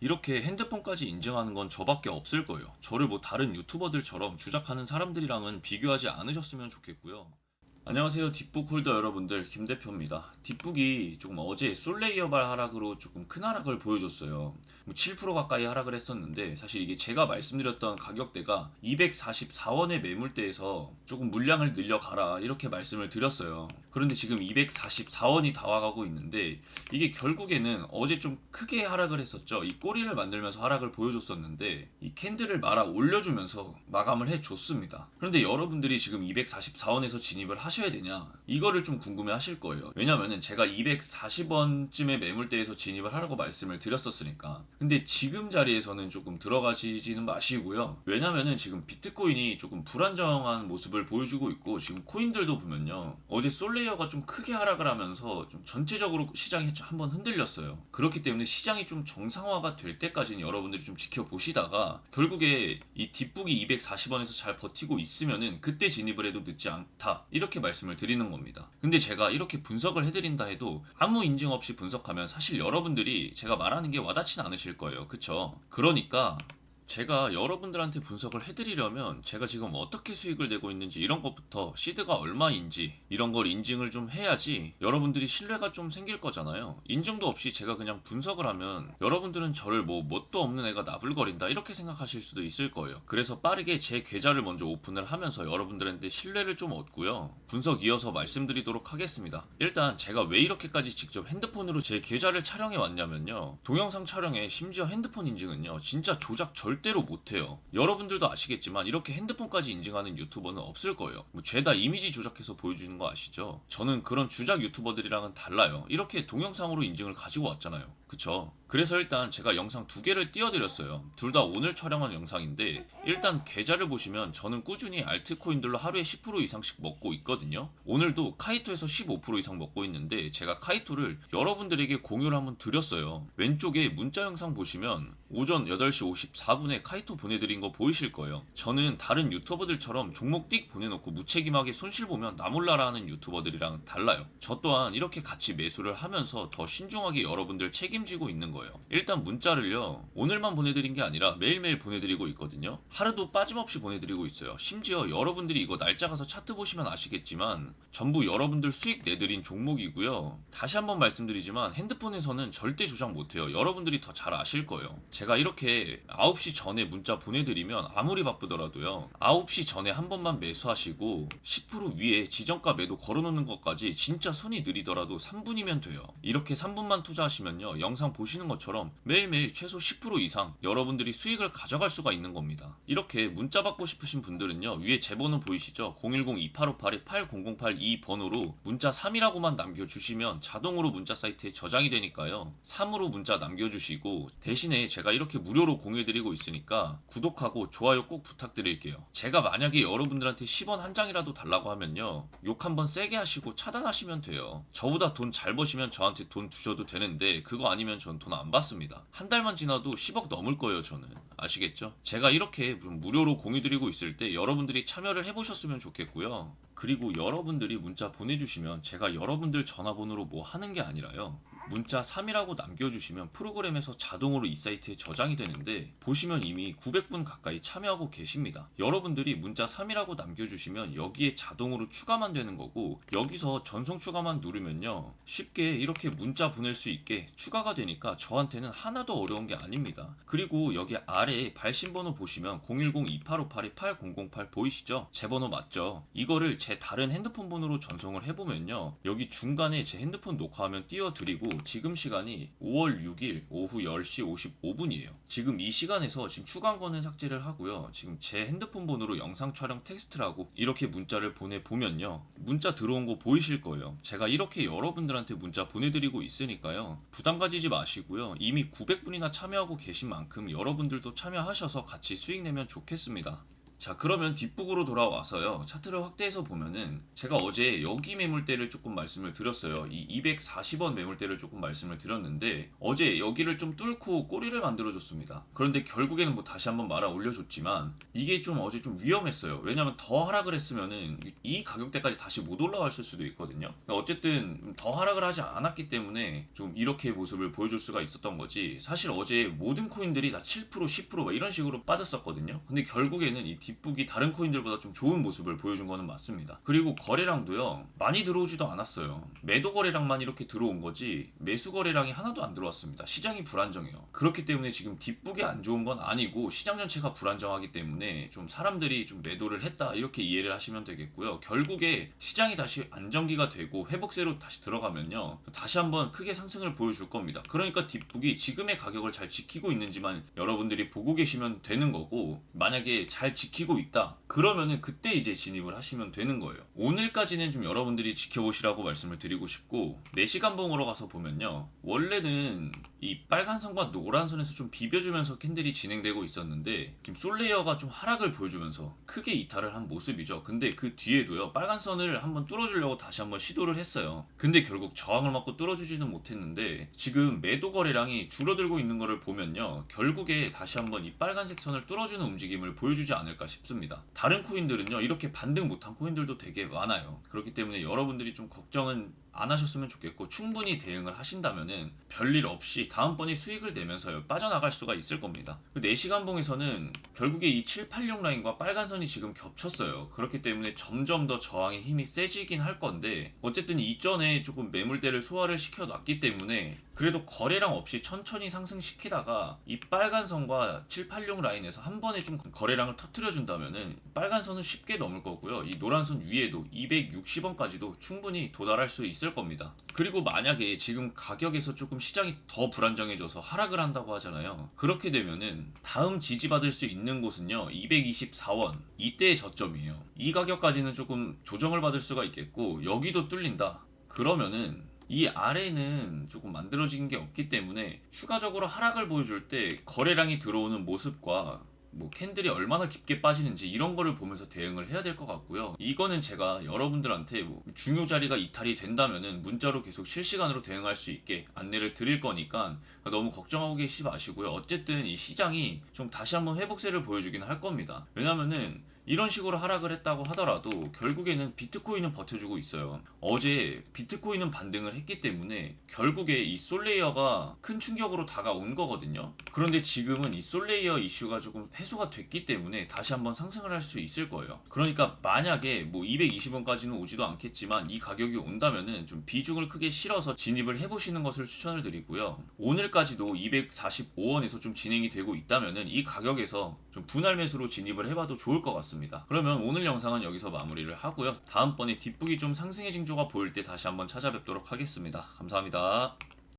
이렇게 핸드폰까지 인증하는 건 저밖에 없을 거예요. 저를 뭐 다른 유튜버들처럼 주작하는 사람들이랑은 비교하지 않으셨으면 좋겠고요. 안녕하세요 뒷북 홀더 여러분들 김 대표입니다. 뒷북이 조금 어제 솔레이어발 하락으로 조금 큰 하락을 보여줬어요. 뭐7% 가까이 하락을 했었는데 사실 이게 제가 말씀드렸던 가격대가 244원의 매물대에서 조금 물량을 늘려가라 이렇게 말씀을 드렸어요. 그런데 지금 244원이 다와가고 있는데 이게 결국에는 어제 좀 크게 하락을 했었죠. 이 꼬리를 만들면서 하락을 보여줬었는데 이 캔들을 말아 올려주면서 마감을 해줬습니다. 그런데 여러분들이 지금 244원에서 진입을 하 셔야 되냐 이거를 좀 궁금해 하실 거예요. 왜냐면은 제가 240원쯤의 매물대에서 진입을 하라고 말씀을 드렸었으니까. 근데 지금 자리에서는 조금 들어가시지는 마시고요. 왜냐면은 지금 비트코인이 조금 불안정한 모습을 보여주고 있고 지금 코인들도 보면요. 어제 솔레이어가 좀 크게 하락을 하면서 좀 전체적으로 시장이 한번 흔들렸어요. 그렇기 때문에 시장이 좀 정상화가 될 때까지는 여러분들이 좀 지켜보시다가 결국에 이 뒷북이 240원에서 잘 버티고 있으면은 그때 진입을 해도 늦지 않다. 이렇게 말씀을 드리는 겁니다. 근데 제가 이렇게 분석을 해드린다 해도 아무 인증 없이 분석하면 사실 여러분들이 제가 말하는 게 와닿진 않으실 거예요. 그쵸? 그러니까 제가 여러분들한테 분석을 해드리려면 제가 지금 어떻게 수익을 내고 있는지 이런 것부터 시드가 얼마인지 이런 걸 인증을 좀 해야지 여러분들이 신뢰가 좀 생길 거잖아요. 인증도 없이 제가 그냥 분석을 하면 여러분들은 저를 뭐 뭣도 없는 애가 나불거린다 이렇게 생각하실 수도 있을 거예요. 그래서 빠르게 제 계좌를 먼저 오픈을 하면서 여러분들한테 신뢰를 좀 얻고요. 분석 이어서 말씀드리도록 하겠습니다. 일단 제가 왜 이렇게까지 직접 핸드폰으로 제 계좌를 촬영해 왔냐면요. 동영상 촬영에 심지어 핸드폰 인증은요. 진짜 조작 절 대로 못해요. 여러분들도 아시겠지만 이렇게 핸드폰까지 인증하는 유튜버는 없을 거예요. 뭐 죄다 이미지 조작해서 보여주는 거 아시죠? 저는 그런 주작 유튜버들이랑은 달라요. 이렇게 동영상으로 인증을 가지고 왔잖아요. 그쵸? 그래서 일단 제가 영상 두 개를 띄워드렸어요. 둘 다 오늘 촬영한 영상인데 일단 계좌를 보시면 저는 꾸준히 알트코인들로 하루에 10% 이상씩 먹고 있거든요. 오늘도 카이토에서 15% 이상 먹고 있는데 제가 카이토를 여러분들에게 공유를 한번 드렸어요. 왼쪽에 문자 영상 보시면 오전 8시 54분에 카이토 보내드린 거 보이실 거예요. 저는 다른 유튜버들처럼 종목 띡 보내놓고 무책임하게 손실 보면 나 몰라라 하는 유튜버들이랑 달라요. 저 또한 이렇게 같이 매수를 하면서 더 신중하게 여러분들 책임지고 있는 거예요. 일단 문자를요, 오늘만 보내드린 게 아니라 매일매일 보내드리고 있거든요. 하루도 빠짐없이 보내드리고 있어요. 심지어 여러분들이 이거 날짜 가서 차트 보시면 아시겠지만 전부 여러분들 수익 내드린 종목이고요. 다시 한번 말씀드리지만 핸드폰에서는 절대 조작 못해요. 여러분들이 더 잘 아실 거예요. 제가 이렇게 9시 전에 문자 보내드리면 아무리 바쁘더라도요. 9시 전에 한 번만 매수하시고 10% 위에 지정가 매도 걸어놓는 것까지 진짜 손이 느리더라도 3분이면 돼요. 이렇게 3분만 투자하시면요. 영상 보시는 것처럼 매일매일 최소 10% 이상 여러분들이 수익을 가져갈 수가 있는 겁니다. 이렇게 문자 받고 싶으신 분들은요. 위에 제 번호 보이시죠? 010-2858-8008 번호로 문자 3이라고만 남겨주시면 자동으로 문자 사이트에 저장이 되니까요. 3으로 문자 남겨주시고 대신에 제가 이렇게 무료로 공유해드리고 있으니까 구독하고 좋아요 꼭 부탁드릴게요. 제가 만약에 여러분들한테 10원 한 장이라도 달라고 하면요. 욕 한번 세게 하시고 차단하시면 돼요. 저보다 돈 잘 버시면 저한테 돈 주셔도 되는데 그거 아니면 전 돈 안 받습니다. 한 달만 지나도 10억 넘을 거예요 저는. 아시겠죠? 제가 이렇게 좀 무료로 공유드리고 있을 때 여러분들이 참여를 해보셨으면 좋겠고요. 그리고 여러분들이 문자 보내주시면 제가 여러분들 전화번호로 뭐 하는 게 아니라요. 문자 3이라고 남겨주시면 프로그램에서 자동으로 이 사이트에 저장이 되는데 보시면 이미 900분 가까이 참여하고 계십니다. 여러분들이 문자 3이라고 남겨주시면 여기에 자동으로 추가만 되는 거고 여기서 전송 추가만 누르면요. 쉽게 이렇게 문자 보낼 수 있게 추가가 되니까 저한테는 하나도 어려운 게 아닙니다. 그리고 여기 아래에 발신번호 보시면 010-2858-8008 보이시죠? 제 번호 맞죠? 이거를 제 다른 핸드폰 번호로 전송을 해보면요. 여기 중간에 제 핸드폰 녹화하면 띄워드리고 지금 시간이 5월 6일 오후 10시 55분이에요. 지금 이 시간에서 지금 추가한 거는 삭제를 하고요. 지금 제 핸드폰 번호로 영상 촬영 텍스트라고 이렇게 문자를 보내보면요. 문자 들어온 거 보이실 거예요. 제가 이렇게 여러분들한테 문자 보내드리고 있으니까요. 부담 가지지 마시고요. 이미 900분이나 참여하고 계신 만큼 여러분들도 참여하셔서 같이 수익 내면 좋겠습니다. 자 그러면 뒷북으로 돌아와서요. 차트를 확대해서 보면은 제가 어제 여기 매물대를 조금 말씀을 드렸어요. 이 240원 매물대를 조금 말씀을 드렸는데 어제 여기를 좀 뚫고 꼬리를 만들어 줬습니다. 그런데 결국에는 뭐 다시 한번 말아 올려줬지만 이게 좀 어제 좀 위험했어요. 왜냐면 더 하락을 했으면은 이 가격대까지 다시 못 올라왔을 수도 있거든요. 어쨌든 더 하락을 하지 않았기 때문에 좀 이렇게 모습을 보여줄 수가 있었던 거지 사실 어제 모든 코인들이 다 7% 10%막 이런 식으로 빠졌었거든요. 근데 결국에는 이 뒷북이 다른 코인들보다 좀 좋은 모습을 보여준 거는 맞습니다. 그리고 거래량도요 많이 들어오지도 않았어요. 매도 거래량만 이렇게 들어온 거지 매수 거래량이 하나도 안 들어왔습니다. 시장이 불안정해요. 그렇기 때문에 지금 뒷북이 안 좋은 건 아니고 시장 전체가 불안정하기 때문에 좀 사람들이 좀 매도를 했다 이렇게 이해를 하시면 되겠고요. 결국에 시장이 다시 안정기가 되고 회복세로 다시 들어가면요 다시 한번 크게 상승을 보여줄 겁니다. 그러니까 뒷북이 지금의 가격을 잘 지키고 있는지만 여러분들이 보고 계시면 되는 거고 만약에 잘 지키 고 있다. 그러면은 그때 이제 진입을 하시면 되는 거예요. 오늘까지는 좀 여러분들이 지켜보시라고 말씀을 드리고 싶고 4시간 봉으로 가서 보면요. 원래는 이 빨간 선과 노란 선에서 좀 비벼주면서 캔들이 진행되고 있었는데 지금 솔레이어가 좀 하락을 보여주면서 크게 이탈을 한 모습이죠. 근데 그 뒤에도요 빨간 선을 한번 뚫어주려고 다시 한번 시도를 했어요. 근데 결국 저항을 맞고 뚫어주지는 못했는데 지금 매도 거래량이 줄어들고 있는 거를 보면요 결국에 다시 한번 이 빨간색 선을 뚫어주는 움직임을 보여주지 않을까 싶습니다. 다른 코인들은요 이렇게 반등 못한 코인들도 되게 많아요. 그렇기 때문에 여러분들이 좀 걱정은 안 하셨으면 좋겠고 충분히 대응을 하신다면은 별일 없이 다음번에 수익을 내면서요 빠져나갈 수가 있을 겁니다. 4시간 봉에서는 결국에 이 786 라인과 빨간 선이 지금 겹쳤어요. 그렇기 때문에 점점 더 저항의 힘이 세지긴 할 건데 어쨌든 이전에 조금 매물대를 소화를 시켜놨기 때문에 그래도 거래량 없이 천천히 상승시키다가 이 빨간 선과 786 라인에서 한 번에 좀 거래량을 터트려 준다면은 빨간 선은 쉽게 넘을 거고요. 이 노란 선 위에도 260원까지도 충분히 도달할 수 있을 겁니다. 그리고 만약에 지금 가격에서 조금 시장이 더 불안정해져서 하락을 한다고 하잖아요. 그렇게 되면은 다음 지지받을 수 있는 곳은요. 224원. 이때의 저점이에요. 이 가격까지는 조금 조정을 받을 수가 있겠고 여기도 뚫린다. 그러면은 이 아래는 조금 만들어진 게 없기 때문에 추가적으로 하락을 보여줄 때 거래량이 들어오는 모습과 뭐 캔들이 얼마나 깊게 빠지는지 이런 거를 보면서 대응을 해야 될 것 같고요. 이거는 제가 여러분들한테 뭐 중요 자리가 이탈이 된다면은 문자로 계속 실시간으로 대응할 수 있게 안내를 드릴 거니까 너무 걱정하고 계시지 마시고요. 어쨌든 이 시장이 좀 다시 한번 회복세를 보여주긴 할 겁니다. 왜냐면은 이런 식으로 하락을 했다고 하더라도 결국에는 비트코인은 버텨주고 있어요. 어제 비트코인은 반등을 했기 때문에 결국에 이 솔레이어가 큰 충격으로 다가온 거거든요. 그런데 지금은 이 솔레이어 이슈가 조금 해소가 됐기 때문에 다시 한번 상승을 할 수 있을 거예요. 그러니까 만약에 뭐 220원까지는 오지도 않겠지만 이 가격이 온다면은 좀 비중을 크게 실어서 진입을 해보시는 것을 추천을 드리고요. 오늘까지도 245원에서 좀 진행이 되고 있다면은 이 가격에서 좀 분할 매수로 진입을 해봐도 좋을 것 같 습니다. 그러면 오늘 영상은 여기서 마무리를 하고요. 다음번에 뒷북이 좀 상승의 징조가 보일 때 다시 한번 찾아뵙도록 하겠습니다. 감사합니다.